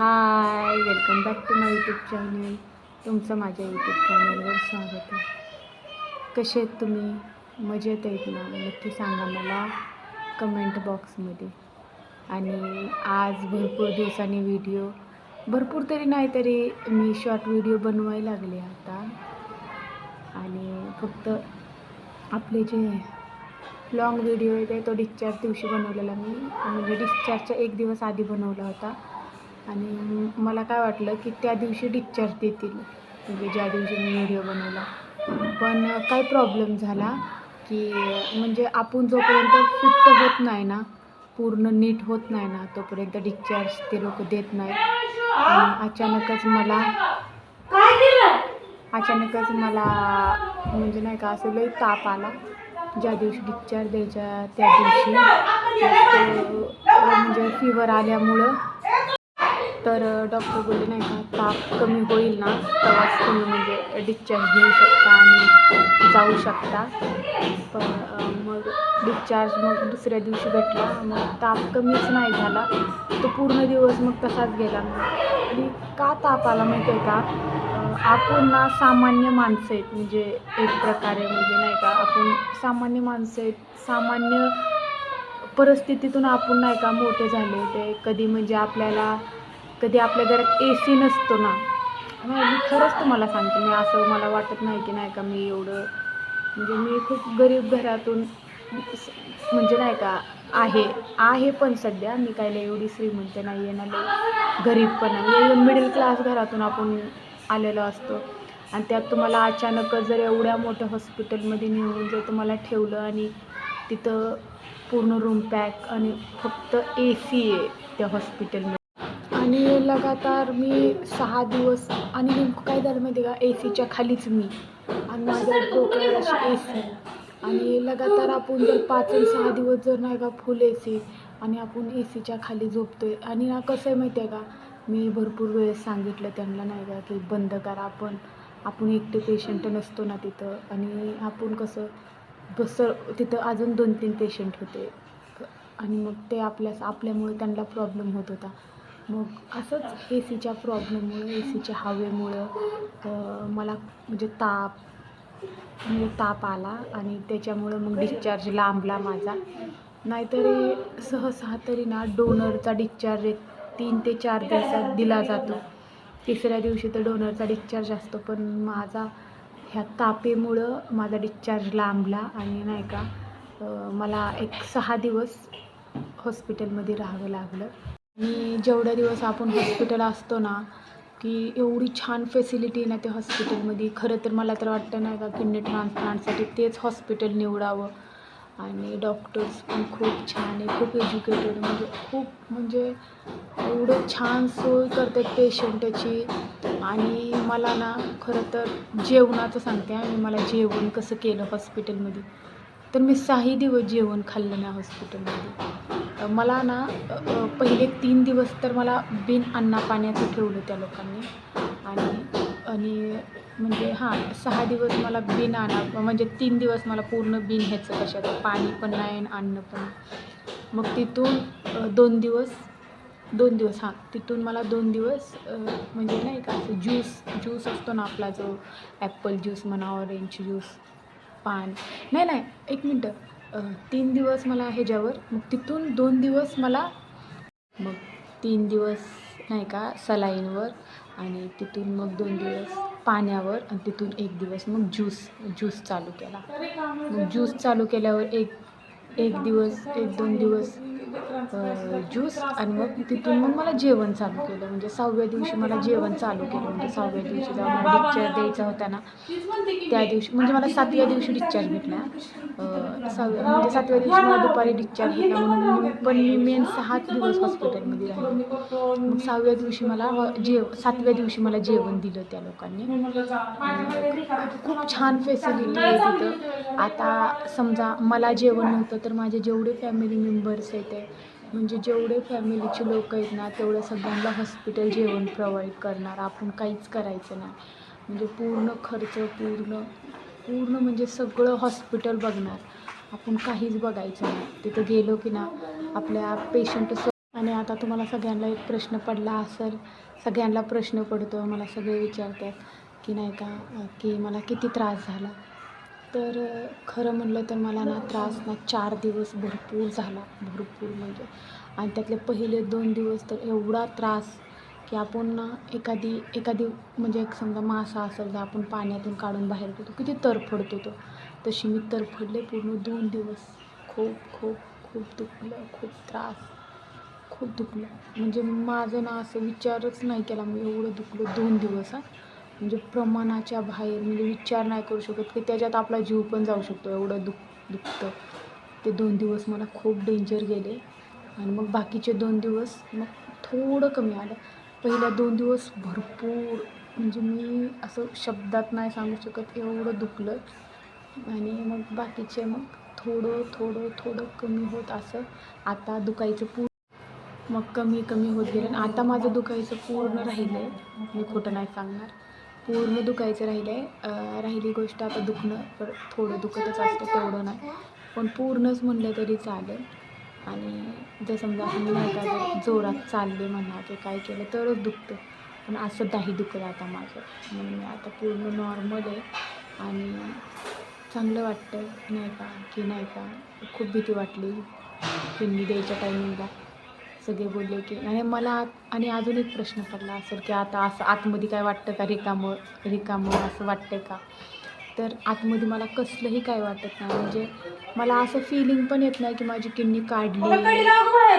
Hi welcome back to my YouTube channel तुमचं माझ्या YouTube चॅनलवर स्वागत आहे. कसे आहेत तुम्ही? मजेत आहेत ना? नक्की सांगा मला कमेंट बॉक्समध्ये आणि आज भरपूर दिवसांनी व्हिडिओ भरपूर तरी नाही तरी मी शॉर्ट व्हिडिओ बनवायला लागले आता. आणि फक्त आपले जे लॉंग व्हिडिओ आहे ते तो डिस्चार्ज दिवशी बनवलेला मी. म्हणजे डिस्चार्जच्या एक दिवस आधी बनवला होता. आणि मला काय वाटलं की त्या दिवशी डिस्चार्ज देतील. म्हणजे ज्या दिवशी मी व्हिडिओ बनवला. पण काय प्रॉब्लेम झाला की म्हणजे आपण जोपर्यंत फिट होत नाही ना पूर्ण नीट होत नाही ना तोपर्यंत डिस्चार्ज ते लोक देत नाहीत आणि अचानकच मला अचानकच मला म्हणजे नाही का असं लई ताप आला. ज्या दिवशी डिस्चार्ज द्यायच्या त्या दिवशी म्हणजे फिवर आल्यामुळं तर डॉक्टर बोलले नाही का ताप कमी होईल ना तेव्हाच तुम्ही म्हणजे डिस्चार्ज घेऊ शकता आणि जाऊ शकता. पण मग डिस्चार्ज मग दुसऱ्या दिवशी भेटला. मग ताप कमीच नाही झाला. तो पूर्ण दिवस मग तसाच गेला. आणि का ताप आला माहिती आहे का आपण ना सामान्य माणसं आहेत. म्हणजे एक प्रकारे म्हणजे नाही का आपण सामान्य माणसं आहेत. सामान्य परिस्थितीतून आपण नाही का मोठे झाले ते कधी म्हणजे आपल्याला कधी आपल्या घरात ए सी नसतो ना. मी खरंच तुम्हाला सांगते मी असं मला वाटत नाही की नाही का मी एवढं म्हणजे मी खूप गरीब घरातून म्हणजे नाही का आहे आहे पण सध्या मी काय लय एवढी श्रीमंत नाही आहे ना लय गरीब पण आहे. म्हणजे मिडल क्लास घरातून आपण आलेलो असतो. आणि त्यात तुम्हाला अचानक जर एवढ्या मोठ्या हॉस्पिटलमध्ये नेऊन जर तुम्हाला ठेवलं आणि तिथं पूर्ण रूम पॅक आणि फक्त ए सी आहे त्या हॉस्पिटलमध्ये आणि लगातार मी सहा दिवस आणि नेमकं काय झालं माहिती आहे का? ए सीच्या खालीच मी. आणि माझ्या डोक्यावर अशी ए सी आणि लगातार आपण जर पाच आणि सहा दिवस जर नाही का फुल ए सी आणि आपण ए सीच्या खाली झोपतोय. आणि ना कसं आहे माहिती आहे का? मी भरपूर वेळेस सांगितलं त्यांना नाही का की बंद करा आपण आपण एकटे पेशंट नसतो ना तिथं. आणि आपण कसं बसं तिथं अजून दोन तीन पेशंट होते. आणि मग ते आपल्या आपल्यामुळे त्यांना प्रॉब्लेम होत होता. मग असंच ए सीच्या प्रॉब्लेममुळे ए सीच्या हवेमुळं मला म्हणजे ताप म्हणजे ताप आला आणि त्याच्यामुळं मग डिस्चार्ज लांबला माझा. नाहीतरी सहसा तरी ना डोनरचा डिस्चार्ज एक तीन ते चार दिवसात दिला जातो. तिसऱ्या दिवशी तर डोनरचा डिस्चार्ज असतो पण माझा ह्या तापेमुळं माझा डिस्चार्ज लांबला आणि नाही का मला एक सहा दिवस हॉस्पिटलमध्ये राहावं लागलं. आणि जेवढ्या दिवस आपण हॉस्पिटल असतो ना की एवढी छान फॅसिलिटी ना त्या हॉस्पिटलमध्ये खरं तर मला तर वाटतं नाही का किडनी ट्रान्सप्लांटसाठी तेच हॉस्पिटल निवडावं. आणि डॉक्टर्स पण खूप छान आहे खूप एज्युकेटेड म्हणजे खूप म्हणजे एवढं छान सोय करतात पेशंटची आणि मला ना खरं तर जेवणाचं सांगते आणि मला जेवण कसं केलं हॉस्पिटलमध्ये तर मी सहाही दिवस जेवण खाल्लं नाही हॉस्पिटलमध्ये मला ना पहिले तीन दिवस तर मला बिन अन्ना पाण्याचं ठेवलं त्या लोकांनी. आणि आणि म्हणजे हां सहा दिवस मला बिन आणा म्हणजे तीन दिवस मला पूर्ण बिन ह्याचं कशाचं पाणी पण नाही आणि अन्न पण मग तिथून दोन दिवस दोन दिवस हां तिथून मला दोन दिवस म्हणजे नाही का असं ज्यूस ज्यूस असतो ना आपला जो ॲपल ज्यूस म्हणा ऑरेंज ज्यूस पान. नाही नाही एक मिनटं. तीन दिवस मला ह्याच्यावर मग तिथून दोन दिवस मला मग तीन दिवस नाही का सलाईनवर आणि तिथून मग दोन दिवस पाण्यावर आणि तिथून एक दिवस मग ज्यूस ज्यूस चालू केला. मग ज्यूस चालू केल्यावर एक एक दिवस एक दोन दिवस ज्यूस आणि मग तिथून मग मला जेवण चालू केलं. म्हणजे सहाव्या दिवशी मला जेवण चालू केलं. म्हणजे सहाव्या दिवशी जेव्हा मला डिस्चार्ज द्यायचा होता ना त्या दिवशी म्हणजे मला सातव्या दिवशी डिस्चार्ज भेटला. सहाव्या म्हणजे सातव्या दिवशी मला दुपारी डिस्चार्ज भेटला. म्हणून पण मी मेन सहाच दिवस हॉस्पिटलमध्ये राहिले. मग सहाव्या दिवशी मला जेव सातव्या दिवशी मला जेवण दिलं त्या लोकांनी. खूप छान फॅसिलिटी आहे तिथं. आता समजा मला जेवण नव्हतं तर माझे जेवढे फॅमिली मेंबर्स आहेत म्हणजे जेवढे फॅमिलीचे लोक आहेत ना तेवढ्या सगळ्यांना हॉस्पिटल जेवण प्रोव्हाइड करणार. आपण काहीच करायचं नाही. म्हणजे पूर्ण खर्च पूर्ण पूर्ण म्हणजे सगळं हॉस्पिटल बघणार. आपण काहीच बघायचं नाही. तिथं गेलो की ना आपल्या पेशंट आणि आता तुम्हाला सगळ्यांना एक प्रश्न पडला असेल सगळ्यांना प्रश्न पडतो मला सगळे विचारतात की नाही का की मला किती त्रास झाला? तर खरं म्हणलं तर मला ना त्रास ना चार दिवस भरपूर झाला. भरपूर म्हणजे. आणि त्यातले पहिले दोन दिवस तर एवढा त्रास की आपण ना एखादी एखादी म्हणजे एक समजा मासा असेल तर आपण पाण्यातून काढून बाहेर घेतो. किती तरफडतो तो. तशी मी तरफडले पूर्ण दोन दिवस. खूप खूप खूप दुखलं. खूप त्रास. खूप दुखलं. म्हणजे माझं ना असं विचारच नाही केला. मी एवढं दुखलं दोन दिवस हां. म्हणजे प्रमाणाच्या बाहेर म्हणजे विचार नाही करू शकत की त्याच्यात आपला जीव पण जाऊ शकतो. एवढं दुख दुखतं. ते दोन दिवस मला खूप डेंजर गेले. आणि मग बाकीचे दोन दिवस मग थोडं कमी आलं. पहिल्या दोन दिवस भरपूर म्हणजे मी असं शब्दात नाही सांगू शकत एवढं दुखलं. आणि मग बाकीचे मग थोडं थोडं थोडं कमी होत असं. आता दुखायचं पूर्ण मग कमी कमी होत गेलं. आणि आता माझं दुखायचं पूर्ण राहिलं आहे मी खोटं नाही सांगणार. पूर्ण दुखायचं राहिलं आहे राहिली गोष्ट आता दुखणं पर थोडं दुखतच असतं तेवढं नाही. पण पूर्णच म्हणलं तरी चालेल. आणि जर समजा आपण नाही का जर जोरात चालले म्हणा की काय केलं तरच दुखतं. पण असं नाही दुखत आता माझं. म्हणून मी आता पूर्ण नॉर्मल आहे. आणि चांगलं वाटतं नाही का? की नाही का? खूप भीती वाटली. पिंडी द्यायच्या टायमिंगला सगळे बोलले की आणि मला आणि अजून एक प्रश्न पडला असेल की आता असं आतमध्ये काय वाटतं का रिकामं रिकामं असं वाटतं का? तर आतमध्ये मला कसलंही काय वाटत नाही. म्हणजे मला असं फिलिंग पण येत नाही की माझी किडनी काढली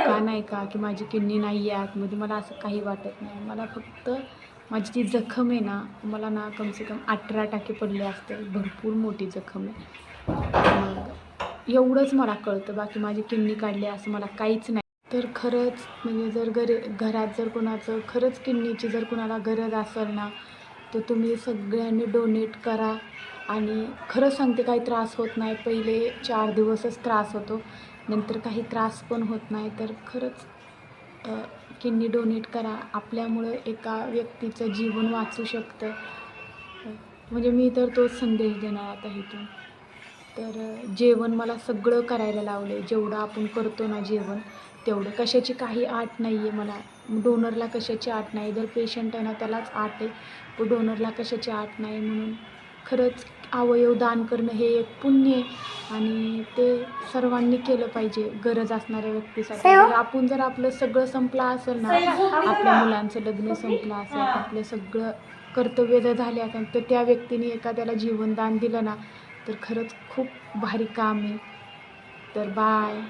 का नाही का? की माझी किडनी नाही आहे आतमध्ये. मला असं काही वाटत नाही. मला फक्त माझी जी जखम आहे ना मला ना कमसे कम अठरा टाके पडले असते. भरपूर मोठी जखम आहे. मग एवढंच मला कळतं. बाकी माझी किडनी काढली असं मला काहीच नाही तर खरंच म्हणजे जर घरी घरात जर कोणाचं खरंच किडनीची जर कोणाला गरज असेल ना तर तुम्ही सगळ्यांनी डोनेट करा. आणि खरंच सांगते काही त्रास होत नाही. पहिले चार दिवसच त्रास होतो. नंतर काही त्रास पण होत नाही. तर खरंच किडनी डोनेट करा. आपल्यामुळं एका व्यक्तीचं जीवन वाचू शकतं. म्हणजे मी तर तोच संदेश देणार आता इथून. तर जेवण मला सगळं करायला लावलं आहे जेवढं आपण करतो ना जेवण तेवढं. कशाची काही आट नाही आहे मला. डोनरला कशाची आट नाही. जर पेशंट आहे ना त्यालाच आट आहे. पण डोनरला कशाची आट नाही म्हणून. खरंच अवयव दान करणं हे एक पुण्य आहे. आणि ते सर्वांनी केलं पाहिजे गरज असणाऱ्या व्यक्तीसाठी. जर आपण जर आपलं सगळं संपलं असेल ना आपल्या मुलांचं लग्न संपलं असेल आपलं सगळं कर्तव्य जर झाले असेल तर त्या व्यक्तीने एखाद्याला जीवनदान दिलं ना तर खरंच खूप भारी काम आहे. तर बाय